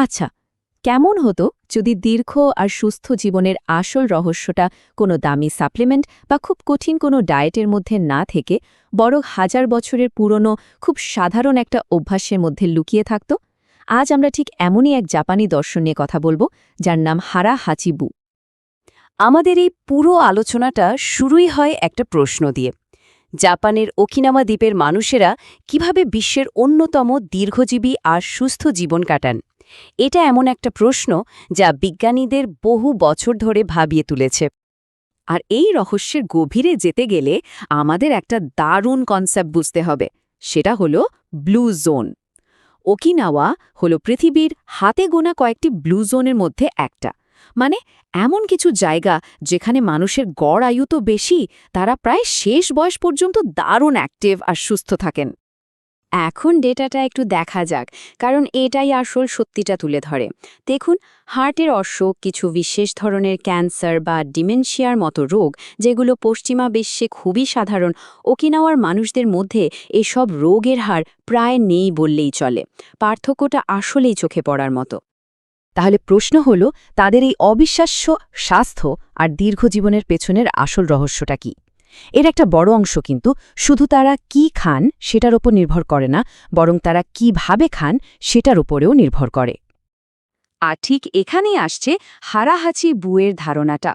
আচ্ছা কেমন হতো যদি দীর্ঘ আর সুস্থ জীবনের আসল রহস্যটা কোনো দামি সাপ্লিমেন্ট বা খুব কঠিন কোনো ডায়েটের মধ্যে না থেকে বড় হাজার বছরের পুরনো, খুব সাধারণ একটা অভ্যাসের মধ্যে লুকিয়ে থাকত? আজ আমরা ঠিক এমনই এক জাপানি দর্শন নিয়ে কথা বলব, যার নাম হারা হাচিবু আমাদের এই পুরো আলোচনাটা শুরুই হয় একটা প্রশ্ন দিয়ে। জাপানের ওকিনামা দ্বীপের মানুষেরা কীভাবে বিশ্বের অন্যতম দীর্ঘজীবী আর সুস্থ জীবন কাটান? এটা এমন একটা প্রশ্ন যা বিজ্ঞানীদের বহু বছর ধরে ভাবিয়ে তুলেছে। আর এই রহস্যের গভীরে যেতে গেলে আমাদের একটা দারুণ কনসেপ্ট বুঝতে হবে, সেটা হলো ব্লু জোন ওকিনাওয়া হলো পৃথিবীর হাতে গোনা কয়েকটি ব্লু জোনের মধ্যে একটা। মানে এমন কিছু জায়গা যেখানে মানুষের গড় আয়ু তো বেশি, তারা প্রায় শেষ বয়স পর্যন্ত দারুণ অ্যাক্টিভ আর সুস্থ থাকেন। এখন ডেটাটা একটু দেখা যাক, কারণ এটাই আসল সত্যিটা তুলে ধরে। দেখুন, হার্টের অসুখ কিছু বিশেষ ধরনের ক্যান্সার বা ডিমেনশিয়ার মতো রোগ, যেগুলো পশ্চিমা বিশ্বে খুবই সাধারণ, ওকিনাওয়ার মানুষদের মধ্যে এসব রোগের হার প্রায় নেই বললেই চলে। পার্থক্যটা আসলেই চোখে পড়ার মতো। তাহলে প্রশ্ন হল, তাদের এই অবিশ্বাস্য স্বাস্থ্য আর দীর্ঘজীবনের পেছনের আসল রহস্যটা কি? এর একটা বড় অংশ কিন্তু শুধু তারা কি খান সেটার ওপর নির্ভর করে না, বরং তারা কীভাবে খান সেটার উপরেও নির্ভর করে। আর ঠিক এখানেই আসছে হারাহাচি বুয়ের ধারণাটা।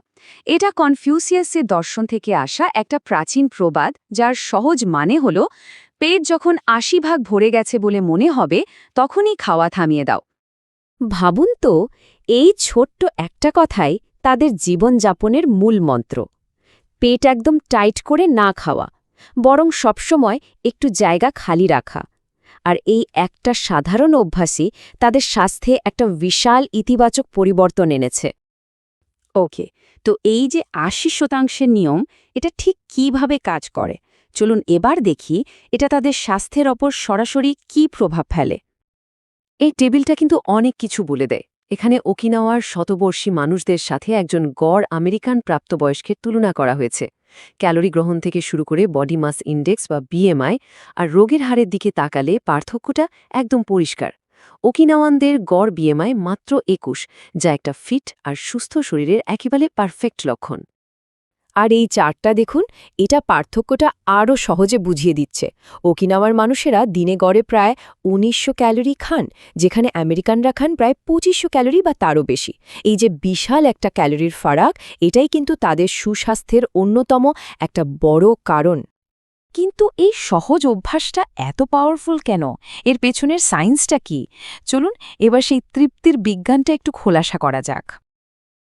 এটা কনফিউসিয়াসের দর্শন থেকে আসা একটা প্রাচীন প্রবাদ, যার সহজ মানে হল, পেট যখন আশি ভাগ ভরে গেছে বলে মনে হবে, তখনই খাওয়া থামিয়ে দাও। ভাবুন তো, এই ছোট্ট একটা কথাই তাদের জীবনযাপনের মূল মন্ত্র। পেট একদম টাইট করে না খাওয়া, বরং সবসময় একটু জায়গা খালি রাখা। আর এই একটা সাধারণ অভ্যাসই তাদের স্বাস্থ্যে একটা বিশাল ইতিবাচক পরিবর্তন এনেছে। ওকে, তো এই যে আশি শতাংশের নিয়ম, এটা ঠিক কীভাবে কাজ করে? চলুন এবার দেখি এটা তাদের স্বাস্থ্যের ওপর সরাসরি কি প্রভাব ফেলে। এই টেবিলটা কিন্তু অনেক কিছু বলে দেয়। এখানে ওকিনাওয়ার শতবর্ষী মানুষদের সাথে একজন গড় আমেরিকান প্রাপ্তবয়স্কের তুলনা করা হয়েছে। ক্যালোরি গ্রহণ থেকে শুরু করে বডি মাস ইন্ডেক্স বা বিএমআই আর রোগের হারের দিকে তাকালে পার্থক্যটা একদম পরিষ্কার। ওকিনাওয়ানদের গড় বিএমআই মাত্র একুশ, যা একটা ফিট আর সুস্থ শরীরের একেবারে পারফেক্ট লক্ষণ। আর এই চার্টটা দেখুন, এটা পার্থক্যটা আরও সহজে বুঝিয়ে দিচ্ছে। ওকিনাওয়ার মানুষেরা দিনে গড়ে প্রায় উনিশশো ক্যালোরি খান, যেখানে আমেরিকানরা খান প্রায় পঁচিশশো ক্যালোরি বা তারও বেশি। এই যে বিশাল একটা ক্যালোরির ফারাক, এটাই কিন্তু তাদের সুস্বাস্থ্যের অন্যতম একটা বড় কারণ। কিন্তু এই সহজ অভ্যাসটা এত পাওয়ারফুল কেন? এর পেছনের সায়েন্সটা কি? চলুন এবার সেই তৃপ্তির বিজ্ঞানটা একটু খোলাসা করা যাক।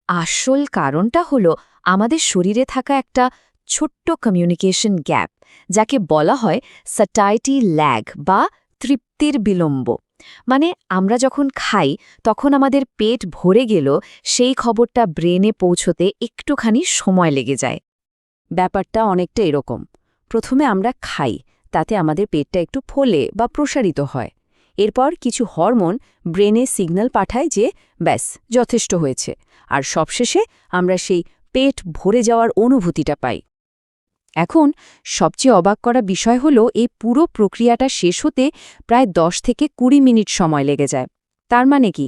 আসল কারণটা হলো আমাদের শরীরে থাকা একটা ছোট্ট কমিউনিকেশন গ্যাপ যাকে বলা হয় স্যাটাইটি ল্যাগ বা তৃপ্তির বিলম্ব। মানে আমরা যখন খাই, তখন আমাদের পেট ভরে গেল, সেই খবরটা ব্রেনে পৌঁছতে একটুখানি সময় লেগে যায়। ব্যাপারটা অনেকটা এরকম। প্রথমে আমরা খাই, তাতে আমাদের পেটটা একটু ফোলে বা প্রসারিত হয়। এরপর কিছু হরমোন ব্রেনে সিগন্যাল পাঠায় যে ব্যাস, যথেষ্ট হয়েছে। আর সবশেষে আমরা সেই পেট ভরে যাওয়ার অনুভূতিটা পাই। এখন সবচেয়ে অবাক করা বিষয় হল, এই পুরো প্রক্রিয়াটা শেষ হতে প্রায় দশ থেকে কুড়ি মিনিট সময় লেগে যায়। তার মানে কি?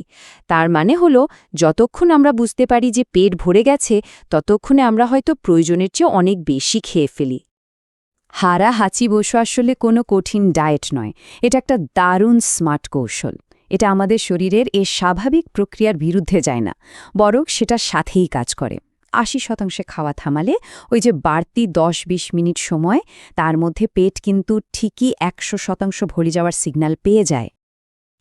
তার মানে হল, যতক্ষণ আমরা বুঝতে পারি যে পেট ভরে গেছে, ততক্ষণে আমরা হয়তো প্রয়োজনের চেয়ে অনেক বেশি খেয়ে ফেলি। হারা হাঁচি বসু আসলে কোনো কঠিন ডায়েট নয়। এটা একটা দারুণ স্মার্ট কৌশল। এটা আমাদের শরীরের এ স্বাভাবিক প্রক্রিয়ার বিরুদ্ধে যায় না, বরং সেটা সাথেই কাজ করে। আশি শতাংশে খাওয়া থামালে ওই যে বাড়তি দশ ২০ মিনিট সময়, তার মধ্যে পেট কিন্তু ঠিকই একশো শতাংশ ভরে যাওয়ার সিগন্যাল পেয়ে যায়।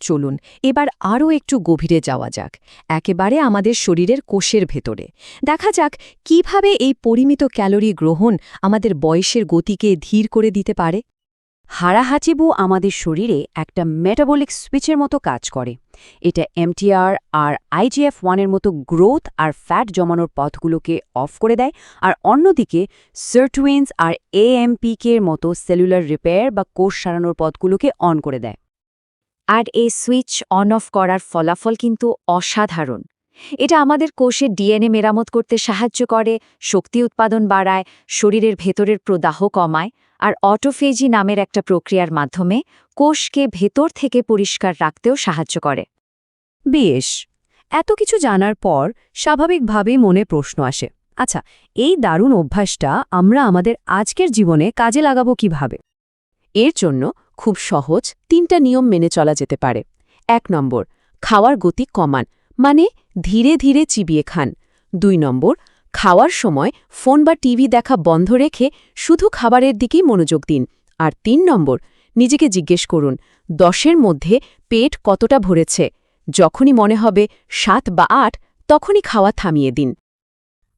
চলুন, এবার আরও একটু গভীরে যাওয়া যাক। একেবারে আমাদের শরীরের কোষের ভেতরে। দেখা যাক কীভাবে এই পরিমিত ক্যালোরি গ্রহণ আমাদের বয়সের গতিকে ধীর করে দিতে পারে। হারাহাচিবু আমাদের শরীরে একটা মেটাবলিক সুইচের মতো কাজ করে। এটা এমটিআর আর আইজিএফ ওয়ানের মতো গ্রোথ আর ফ্যাট জমানোর পথগুলোকে অফ করে দেয় আর অন্যদিকে সার্টুইন্স আর এএমপিকের মতো সেলুলার রিপেয়ার বা কোষ সারানোর পথগুলোকে অন করে দেয়। আর এই সুইচ অন অফ করার ফলাফল কিন্তু অসাধারণ। এটা আমাদের কোষের ডিএনএ মেরামত করতে সাহায্য করে, শক্তি উৎপাদন বাড়ায়, শরীরের ভেতরের প্রদাহ কমায় আর অটোফেজি নামের একটা প্রক্রিয়ার মাধ্যমে কোষকে ভেতর থেকে পরিষ্কার রাখতেও সাহায্য করে। বেশ, এত কিছু জানার পর স্বাভাবিকভাবেই মনে প্রশ্ন আসে আচ্ছা এই দারুণ অভ্যাসটা আমরা আমাদের আজকের জীবনে কাজে লাগাবো কীভাবে? এর জন্য খুব সহজ তিনটা নিয়ম মেনে চলা যেতে পারে। এক নম্বর, খাওয়ার গতি কমান মানে ধীরে ধীরে চিবিয়ে খান। দুই নম্বর খাওয়ার সময় ফোন বা টিভি দেখা বন্ধ রেখে শুধু খাবারের দিকেই মনোযোগ দিন। আর তিন নম্বর, নিজেকে জিজ্ঞেস করুন, দশের মধ্যে পেট কতটা ভরেছে? যখনই মনে হবে সাত বা আট, তখনই খাওয়া থামিয়ে দিন।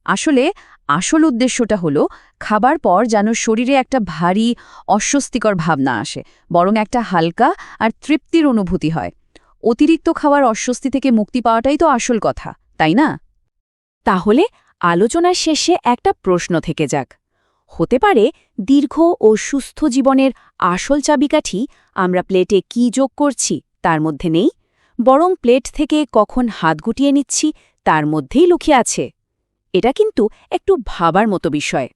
আসলে আসল উদ্দেশ্যটা হলো, খাবার পর যেন শরীরে একটা ভারী, অস্বস্তিকর ভাবনা আসে, বরং একটা হালকা আর তৃপ্তির অনুভূতি হয়। অতিরিক্ত খাওয়ার অস্বস্তি থেকে মুক্তি পাওয়াটাই তো আসল কথা, তাই না? তাহলে আলোচনার শেষে একটা প্রশ্ন থেকে যাক। হতে পারে দীর্ঘ ও সুস্থ জীবনের আসল চাবিকাঠি আমরা প্লেটে কি যোগ করছি তার মধ্যে নেই, বরং প্লেট থেকে কখন হাত গুটিয়ে নিচ্ছি তার মধ্যেই লুকিয়ে আছে। এটা কিন্তু একটু ভাবার মতো বিষয়।